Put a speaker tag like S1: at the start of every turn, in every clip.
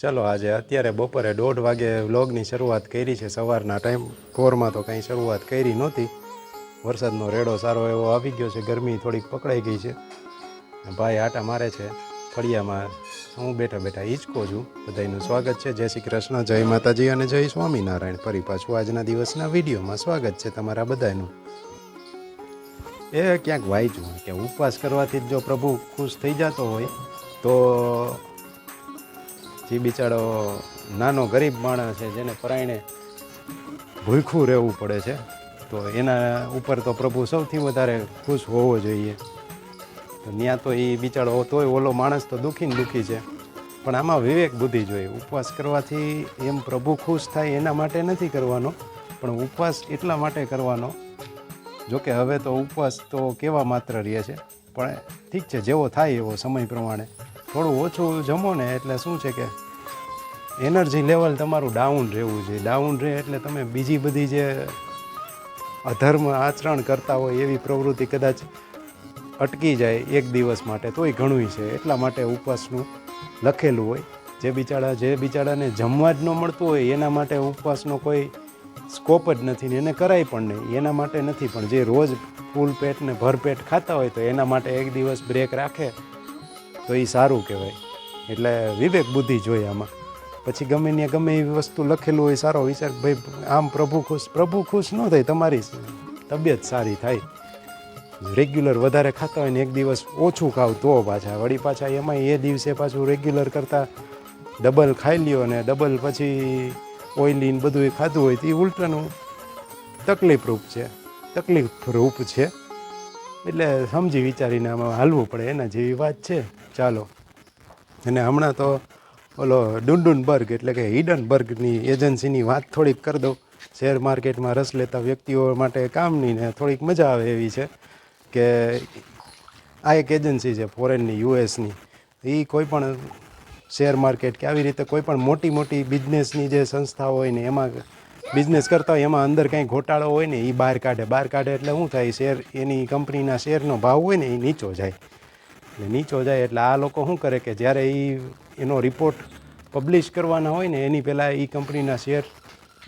S1: ચલો આજે અત્યારે બપોરે દોઢ વાગે વ્લોગની શરૂઆત કરી છે. સવારના ટાઈમ ફોરમાં તો કંઈ શરૂઆત કરી નહોતી. વરસાદનો રેડો સારો એવો આવી ગયો છે. ગરમી થોડીક પકડાઈ ગઈ છે. ભાઈ આટા મારે છે. ફળિયામાં હું બેઠા બેઠા ઈચકો છું. બધાનું સ્વાગત છે. જય શ્રી કૃષ્ણ, જય માતાજી અને જય સ્વામિનારાયણ. ફરી પાછું આજના દિવસના વિડીયોમાં સ્વાગત છે તમારા બધાનું એ ક્યાંક વાંચ્યું કે ઉપવાસ કરવાથી જ જો પ્રભુ ખુશ થઈ જતો હોય, તો જે બિચારો નાનો ગરીબ માણસ છે, જેને પરાયણે ભૂખું રહેવું પડે છે, તો એના ઉપર તો પ્રભુ સૌથી વધારે ખુશ હોવો જોઈએ. તો ત્યાં તો એ બિચારો તોય ઓલો માણસ તો દુઃખી ને દુઃખી છે. પણ આમાં વિવેક બુદ્ધિ જોઈએ. ઉપવાસ કરવાથી એમ પ્રભુ ખુશ થાય એના માટે નથી કરવાનો, પણ ઉપવાસ એટલા માટે કરવાનો, જોકે હવે તો ઉપવાસ તો કેવા માત્ર રહે છે, પણ ઠીક છે, જેવો થાય એવો સમય પ્રમાણે. થોડું ઓછું જમો ને એટલે શું છે કે એનર્જી લેવલ તમારું ડાઉન રહેવું જોઈએ. ડાઉન રહે એટલે તમે બીજી બધી જે અધર્મ આચરણ કરતા હોય એવી પ્રવૃત્તિ કદાચ અટકી જાય એક દિવસ માટે, તોય ઘણું છે. એટલા માટે ઉપવાસનું લખેલું હોય. જે બિચારા, જે બિચારાને જમવા જ ન મળતું હોય, એના માટે ઉપવાસનો કોઈ સ્કોપ જ નથી ને એને કરાય પણ નહીં. એના માટે નથી, પણ જે રોજ ફૂલ પેટ ને ભરપેટ ખાતા હોય તો એના માટે એક દિવસ બ્રેક રાખે તો એ સારું કહેવાય. એટલે વિવેક બુદ્ધિ જોઈએ આમાં. પછી ગમે ને ગમે એવી વસ્તુ લખેલું હોય, સારો વિચાર. ભાઈ આમ પ્રભુ ખુશ પ્રભુ ખુશ ન થાય, તમારી તબિયત સારી થાય. રેગ્યુલર વધારે ખાતા હોય ને એક દિવસ ઓછું ખાવ તો પાછા. વળી પાછા એમાં એ દિવસે પાછું રેગ્યુલર કરતાં ડબલ ખાઈ લ્યો ને ડબલ પછી ઓઇલી ને બધું ખાધું હોય તો એ ઉલટાનું તકલીફરૂપ છે. તકલીફરૂપ છે. એટલે સમજી વિચારીને આમાં હાલવું પડે. એના જેવી વાત છે. ચાલો. અને હમણાં તો ઓલો ડુંડુનબર્ગ એટલે કે હિડનબર્ગની એજન્સીની વાત થોડીક કરી દઉં. શેર માર્કેટમાં રસ લેતા વ્યક્તિઓ માટે કામની ને થોડીક મજા આવે એવી છે કે આ એક એજન્સી છે ફોરેનની યુએસની એ કોઈ પણ શેર માર્કેટ કે આવી રીતે કોઈ પણ મોટી મોટી બિઝનેસની જે સંસ્થા હોય ને એમાં બિઝનેસ કરતા હોય, એમાં અંદર કંઈ ઘોટાળો હોય ને એ બહાર કાઢે. બહાર કાઢે એટલે શું થાય? શેર, એની કંપનીના શેરનો ભાવ હોય ને એ નીચો જાય. એટલે નીચો જાય એટલે આ લોકો શું કરે કે જ્યારે એ એનો રિપોર્ટ પબ્લિશ કરવાના હોય ને, એની પહેલાં એ કંપનીના શેર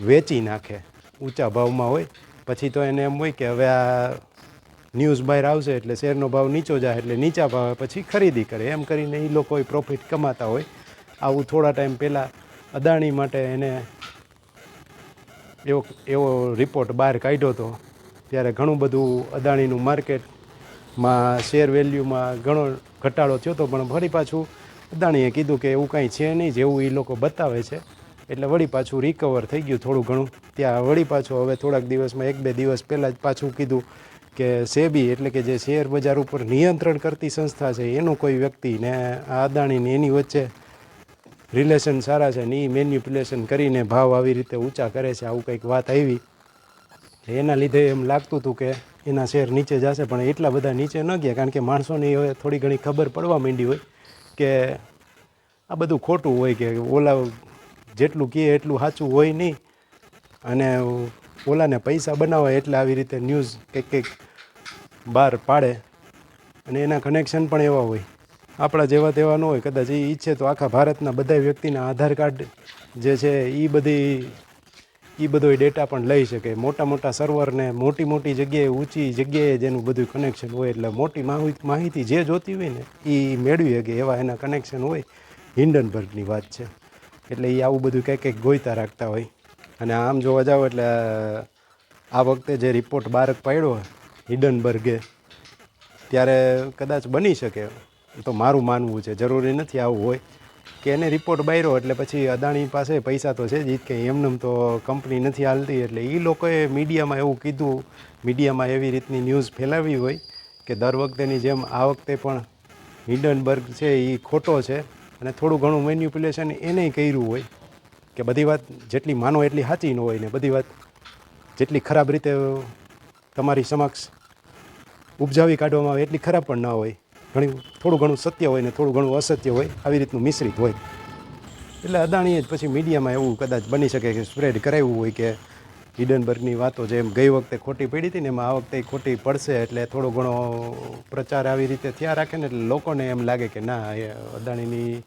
S1: વેચી નાખે, ઊંચા ભાવમાં હોય. પછી તો એને એમ હોય કે હવે આ ન્યૂઝ બહાર આવશે એટલે શેરનો ભાવ નીચો જાય એટલે નીચા ભાવે પછી ખરીદી કરે. એમ કરીને એ લોકો પ્રોફિટ કમાતા હોય. આવું થોડા ટાઈમ પહેલાં અદાણી માટે એને એવો એવો રિપોર્ટ બહાર કાઢ્યો હતો ત્યારે ઘણું બધું અદાણીનું માર્કેટમાં શેર વેલ્યુમાં ઘણો ઘટાડો થયો હતો પણ ફરી પાછું અદાણીએ કીધું કે એવું કાંઈ છે નહીં જેવું એ લોકો બતાવે છે. એટલે વળી પાછું રિકવર થઈ ગયું થોડું ઘણું. ત્યાં વળી પાછું હવે થોડાક દિવસમાં એક બે દિવસ પહેલાં જ પાછું કીધું કે સેબી એટલે કે જે શેર બજાર ઉપર નિયંત્રણ કરતી સંસ્થા છે એનું કોઈ વ્યક્તિ ને આ અદાણીને એની વચ્ચે રિલેશન સારા છે ને એ મેન્યુપ્યુલેશન કરીને ભાવ આવી રીતે ઊંચા કરે છે, આવું કંઈક વાત આવી. એના લીધે એમ લાગતું હતું કે એના શેર નીચે જશે, પણ એટલા બધા નીચે ન ગયા, કારણ કે માણસોને હવે થોડી ઘણી ખબર પડવા માંડી હોય કે આ બધું ખોટું હોય કે ઓલા જેટલું કહે એટલું સાચું હોય નહીં. અને ઓલાને પૈસા બનાવે એટલે આવી રીતે ન્યૂઝ કંઈક કંઈક બહાર પાડે. અને એના કનેક્શન પણ એવા હોય. આપણા જેવા તેવા ન હોય. કદાચ એ ઈચ્છે તો આખા ભારતના બધા વ્યક્તિના આધાર કાર્ડ જે છે એ બધી એ બધો ડેટા પણ લઈ શકે. મોટા મોટા સર્વરને મોટી મોટી જગ્યાએ, ઊંચી જગ્યાએ જેનું બધું કનેક્શન હોય. એટલે મોટી માહિતી જે જોતી હોય ને એ મેળવી શકે એવા એના કનેક્શન હોય. હિન્ડનબર્ગની વાત છે. એટલે એ આવું બધું કંઈક કંઈક ગોઈતા રાખતા હોય. અને આમ જોવા જાઓ એટલે, આ વખતે જે રિપોર્ટ બહાર પાડ્યો હિડનબર્ગે, ત્યારે કદાચ બની શકે. તો મારું માનવું છે. જરૂરી નથી આવું હોય. કે એને રિપોર્ટ બાયરો એટલે પછી અદાણી પાસે પૈસા તો છે જ કે એમનેમ તો કંપની નથી હાલતી એટલે એ લોકોએ મીડિયામાં એવું કીધું મીડિયામાં એવી રીતની ન્યૂઝ ફેલાવી હોય કે દર વખતેની જેમ આ વખતે પણ હિન્ડનબર્ગ છે એ ખોટો છે અને થોડું ઘણું મેન્યુપ્યુલેશન એને કર્યું હોય કે બધી વાત જેટલી માનો એટલી સાચી ન હોય ને બધી વાત જેટલી ખરાબ રીતે તમારી સમક્ષ ઉપજાવી કાઢવામાં આવે એટલી ખરાબ પણ ના હોય. ઘણી, થોડું ઘણું સત્ય હોય ને થોડું ઘણું અસત્ય હોય, આવી રીતનું મિશ્રિત હોય. એટલે અદાણીએ જ પછી મીડિયામાં એવું કદાચ બની શકે કે સ્પ્રેડ કરાવ્યું હોય કે હિડનબર્ગની વાતો જેમ ગઈ વખતે ખોટી પડી હતી ને એમાં આ વખતે ખોટી પડશે એટલે થોડો ઘણો પ્રચાર આવી રીતે થયા રાખે ને એટલે લોકોને એમ લાગે કે ના, એ અદાણીની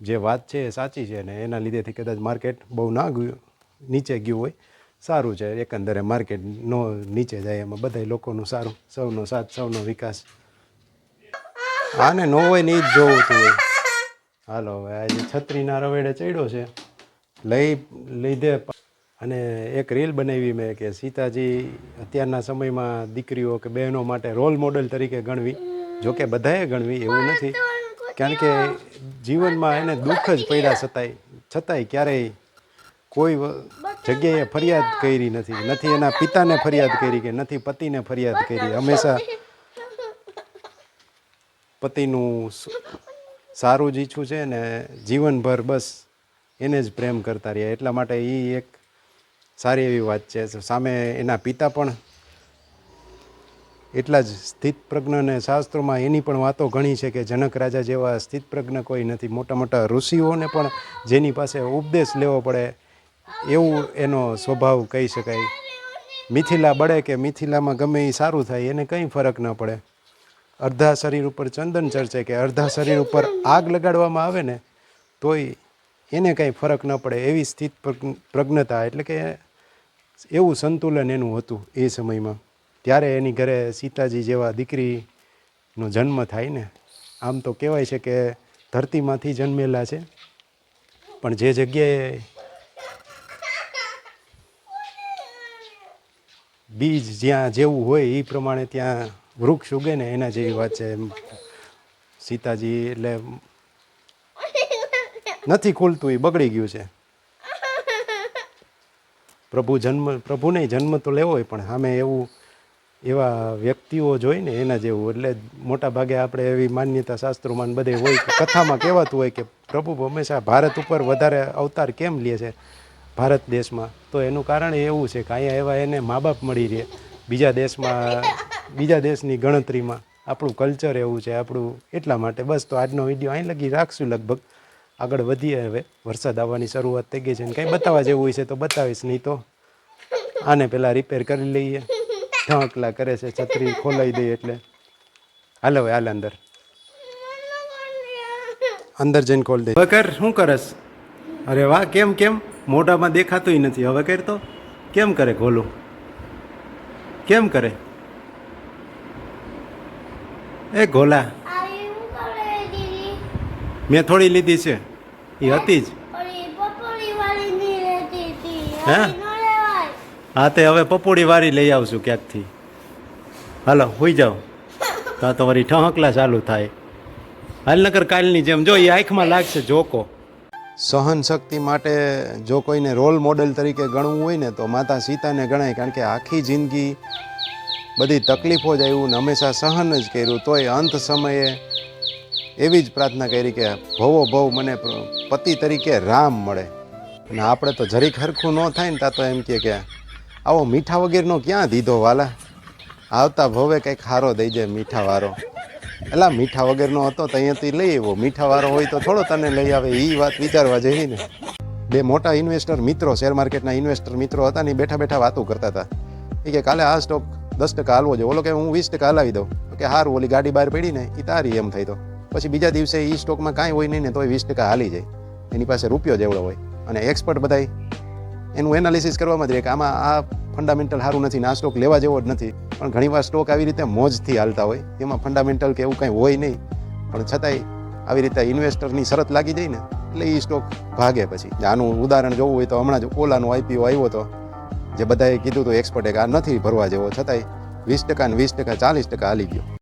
S1: જે વાત છે એ સાચી છે ને એના લીધેથી કદાચ માર્કેટ બહુ ના ગયું, નીચે ગયું હોય, સારું છે. એકંદરે માર્કેટ નો નીચે જાય એમાં બધા લોકોનું સારું, સૌનો સાથ, સૌનો વિકાસ. આને ન હોય ને એ જ જોવું તું હોય. હાલો, હવે આજે છત્રીના રવેડે ચડ્યો છે, લઈ લીધે અને એક રીલ બનાવી મેં કે સીતાજી અત્યારના સમયમાં દીકરીઓ કે બહેનો માટે રોલ મોડેલ તરીકે ગણવી. જોકે બધાએ ગણવી, એવું નથી. કારણ કે જીવનમાં એને દુઃખ જ પડ્યા છતાંય. છતાંય ક્યારેય કોઈ જગ્યાએ ફરિયાદ કરી નથી. નથી એના પિતાને ફરિયાદ કરી કે નથી પતિને ફરિયાદ કરી. હંમેશા પતિનું સારું જ ઈચ્છું છે ને જીવનભર બસ એને જ પ્રેમ કરતા રહ્યા. એટલા માટે એ એક સારી એવી વાત છે. સામે એના પિતા પણ એટલા જ સ્થિત પ્રજ્ઞ અને શાસ્ત્રોમાં એની પણ વાતો ઘણી છે કે જનક રાજા જેવા સ્થિત પ્રજ્ઞ કોઈ નથી. મોટા મોટા ઋષિઓને પણ જેની પાસે ઉપદેશ લેવો પડે એવું એનો સ્વભાવ કહી શકાય. મિથિલા બળે કે મિથિલામાં ગમે એ સારું થાય, એને કંઈ ફરક ન પડે. અડધા શરીર ઉપર ચંદન ચર્ચે કે અડધા શરીર ઉપર આગ લગાડવામાં આવે ને, તોય એને કંઈ ફરક ન પડે એવી સ્થિત પ્રજ્ઞ- પ્રજ્ઞતા. એટલે કે એવું સંતુલન એનું હતું એ સમયમાં. ત્યારે એની ઘરે સીતાજી જેવા દીકરીનો જન્મ થાય ને, આમ તો કહેવાય છે કે ધરતીમાંથી જન્મેલા છે. પણ જે જગ્યાએ બીજ જ્યાં જેવું હોય એ પ્રમાણે ત્યાં વૃક્ષ ઉગે ને એના જેવી વાત છે એમ. સીતાજી એટલે નથી ખુલતું, એ બગડી ગયું છે. પ્રભુ જન્મ, પ્રભુને જન્મ તો લેવો હોય, પણ સામે એવું એવા વ્યક્તિઓ જોઈ ને એના જેવું, એટલે મોટા ભાગે આપણે એવી માન્યતા શાસ્ત્રોમાં બધે હોય કથામાં કહેવાતું હોય કે પ્રભુ હંમેશા ભારત ઉપર વધારે અવતાર કેમ લે છે ભારત દેશમાં? તો એનું કારણ એવું છે કે અહીંયા એવા એને મા બાપ મળી રહે. બીજા દેશમાં બીજા દેશની ગણતરીમાં આપણું કલ્ચર એવું છે, આપણું એટલા માટે. બસ તો આજનો વીડિયો અહીં લગી રાખશું લગભગ. આગળ વધીએ હવે. વરસાદ આવવાની શરૂઆત થઈ ગઈ છે ને કંઈ બતાવવા જેવું હોય છે તો બતાવીશ, નહીં તો આને પહેલાં રિપેર કરી લઈએ. ઢાંકલા કરે છે, છત્રી ખોલાઈ દઈએ એટલે. હાલ હવે, હાલ અંદર. અંદર જઈને ખોલ દે. હવે કર, શું કરસ? અરે વાહ, કેમ કેમ? મોઢામાં દેખાતુંય નથી. હવે કર તો. કેમ કરે ખોલું? કેમ કરે? એ ગોલા. મેં થોડી લીધી છે. એ હતી જ.
S2: ઓલી પપોડી વાળી ની રહેતી હતી.
S1: હે? હા તે હવે પપોડી વારી લઈ આવશું ક્યાંકથી. હાલો હોઈ જાઓ. તો તો વળી ઠહકલા ચાલુ થાય. હાલ નકર કાલની જેમ. જો એ આંખમાં લાગશે જોકો. સહન શક્તિ માટે જો કોઈને રોલ મોડેલ તરીકે ગણવું હોય ને તો માતા સીતાને ગણાય કારણ કે આખી જિંદગી બધી તકલીફો જ આવ્યું ને હંમેશા સહન જ કર્યું, તોય અંત સમયે એવી જ પ્રાર્થના કરી કે ભવો ભવ મને પતિ તરીકે રામ મળે. અને આપણે તો જરીક હરખું ન થાય ને તા તો એમ કે આવો મીઠા વગેરેનો ક્યાં દીધો વાલા? આવતા ભવે કંઈક હારો દઈ જાય મીઠા વારો. એટલે મીઠા વગેરેનો હતો તો અહીંયાથી લઈ આવ્યો. મીઠા વારો હોય તો થોડો તને લઈ આવે એ વાત વિચારવા જેવી ને. બે મોટા ઇન્વેસ્ટર મિત્રો શેર માર્કેટના ઇન્વેસ્ટર મિત્રો હતા ને બેઠા બેઠા વાતો કરતા હતા. એ કે કાલે આ સ્ટોક દસ ટકા હાલવો જોઈએ. ઓલો કે હું વીસ ટકા હલાવી દઉં. કે હારું, ઓલી ગાડી બહાર પડી ને એ તારી એમ થઈ તો. પછી બીજા દિવસે એ સ્ટોકમાં કાંઈ હોય નહીં ને તોય વીસ ટકા હાલી જાય. એની પાસે રૂપિયો જેવડો હોય. અને એક્સપર્ટ બધાય, એનું એનાલિસિસ કરવામાં જ રહે કે આમાં આ ફંડામેન્ટલ સારું નથી ને આ સ્ટોક લેવા જેવો જ નથી. પણ ઘણીવાર સ્ટોક આવી રીતે મોજથી હાલતા હોય. એમાં ફંડામેન્ટલ કે એવું કંઈ હોય નહીં. પણ છતાંય આવી રીતે ઇન્વેસ્ટરની શરત લાગી જાય ને, એટલે એ સ્ટોક ભાગે પછી. આનું ઉદાહરણ જોવું હોય તો હમણાં જ ઓલાનો આઈપીઓ આવ્યો હતો જે બધાએ કીધું હતું એક્સપર્ટે કે આ નથી ભરવા જેવો. છતાંય વીસ ટકા ને વીસ ટકા, ચાલીસ ટકા હાલી ગયો.